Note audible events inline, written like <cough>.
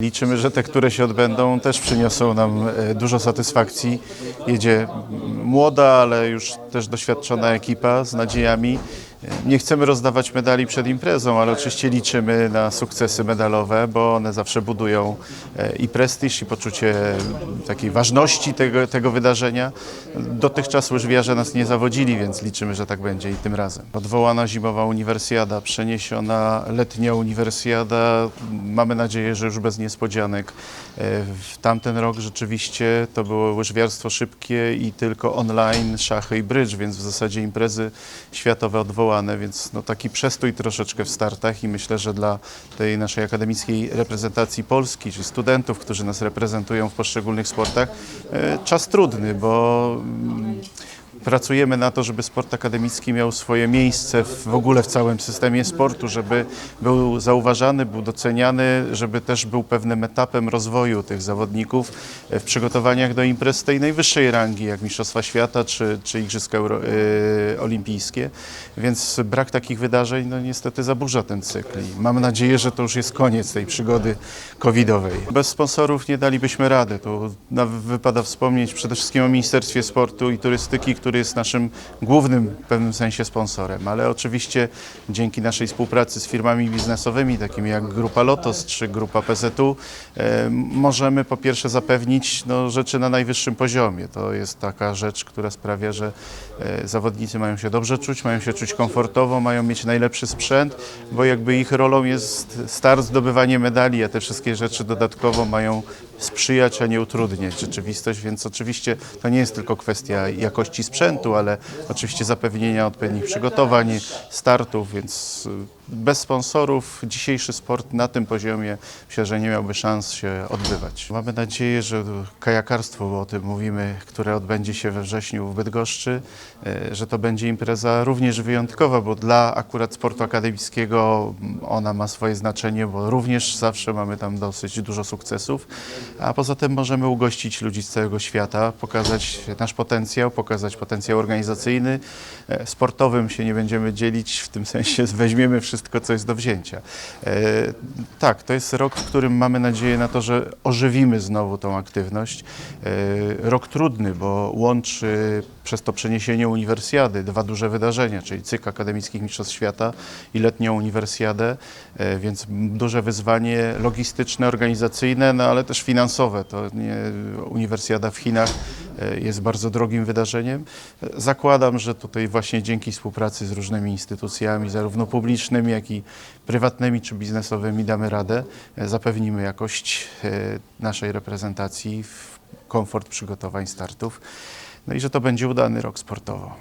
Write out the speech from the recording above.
Liczymy, że te, które się odbędą, też przyniosą nam e, dużo satysfakcji. Jedzie młoda, ale już też doświadczona ekipa z nadziejami. Nie chcemy rozdawać medali przed imprezą, ale oczywiście liczymy na sukcesy medalowe, bo one zawsze budują e, i prestiż, i poczucie mm, takiej ważności tego, tego wydarzenia. Dotychczas łyżwiarze nas nie zawodzili, więc liczymy, że tak będzie i tym razem. Odwołana zimowa uniwersjada, przeniesiona letnia uniwersjada. Mamy nadzieję, że już bez niespodzianek. E, W tamten rok rzeczywiście to było łyżwiarstwo szybkie i tylko online, szachy i brydż, więc w zasadzie imprezy światowe odwołane, więc no taki przestój troszeczkę w startach i myślę, że dla tej naszej akademickiej reprezentacji Polski, czy studentów, którzy nas reprezentują w poszczególnych sportach, e, czas trudny, bo mm, Pracujemy na to, żeby sport akademicki miał swoje miejsce w, w ogóle w całym systemie sportu, żeby był zauważany, był doceniany, żeby też był pewnym etapem rozwoju tych zawodników w przygotowaniach do imprez tej najwyższej rangi, jak Mistrzostwa Świata czy, czy Igrzyska Euro, y, Olimpijskie. Więc brak takich wydarzeń no, niestety zaburza ten cykl. I mam nadzieję, że to już jest koniec tej przygody covidowej. Bez sponsorów nie dalibyśmy rady. Tu wypada wspomnieć przede wszystkim o Ministerstwie Sportu i Turystyki, który jest naszym głównym w pewnym sensie sponsorem, ale oczywiście dzięki naszej współpracy z firmami biznesowymi, takimi jak Grupa Lotos czy Grupa PZU, e, możemy po pierwsze zapewnić no, rzeczy na najwyższym poziomie. To jest taka rzecz, która sprawia, że e, zawodnicy mają się dobrze czuć, mają się czuć komfortowo, mają mieć najlepszy sprzęt, bo jakby ich rolą jest start, zdobywanie medali, a te wszystkie rzeczy dodatkowo mają sprzyjać, a nie utrudniać rzeczywistość, więc oczywiście to nie jest tylko kwestia jakości sprzętu, ale oczywiście zapewnienia odpowiednich przygotowań, startów, więc y, bez sponsorów dzisiejszy sport na tym poziomie myślę, że nie miałby szans się odbywać. Mamy nadzieję, że kajakarstwo, bo o tym mówimy, które odbędzie się we wrześniu w Bydgoszczy, y, że to będzie impreza również wyjątkowa, bo dla akurat sportu akademickiego ona ma swoje znaczenie, bo również zawsze mamy tam dosyć dużo sukcesów, a poza tym możemy ugościć ludzi z całego świata, pokazać nasz potencjał, pokazać potencjał organizacyjny. E, Sportowym się nie będziemy dzielić, w tym sensie <laughs> weźmiemy wszystko, co jest do wzięcia. E, Tak, to jest rok, w którym mamy nadzieję na to, że ożywimy znowu tą aktywność. E, Rok trudny, bo łączy przez to przeniesienie uniwersjady, dwa duże wydarzenia, czyli cykl akademickich mistrzostw świata i letnią uniwersjadę, e, więc duże wyzwanie logistyczne, organizacyjne, no ale też finansowe. To nie, uniwersjada w Chinach jest bardzo drogim wydarzeniem. E, Zakładam, że tutaj właśnie dzięki współpracy z różnymi instytucjami, zarówno publicznymi, jak i prywatnymi czy biznesowymi damy radę, e, zapewnimy jakość e, naszej reprezentacji, komfort przygotowań startów, no i że to będzie udany rok sportowo.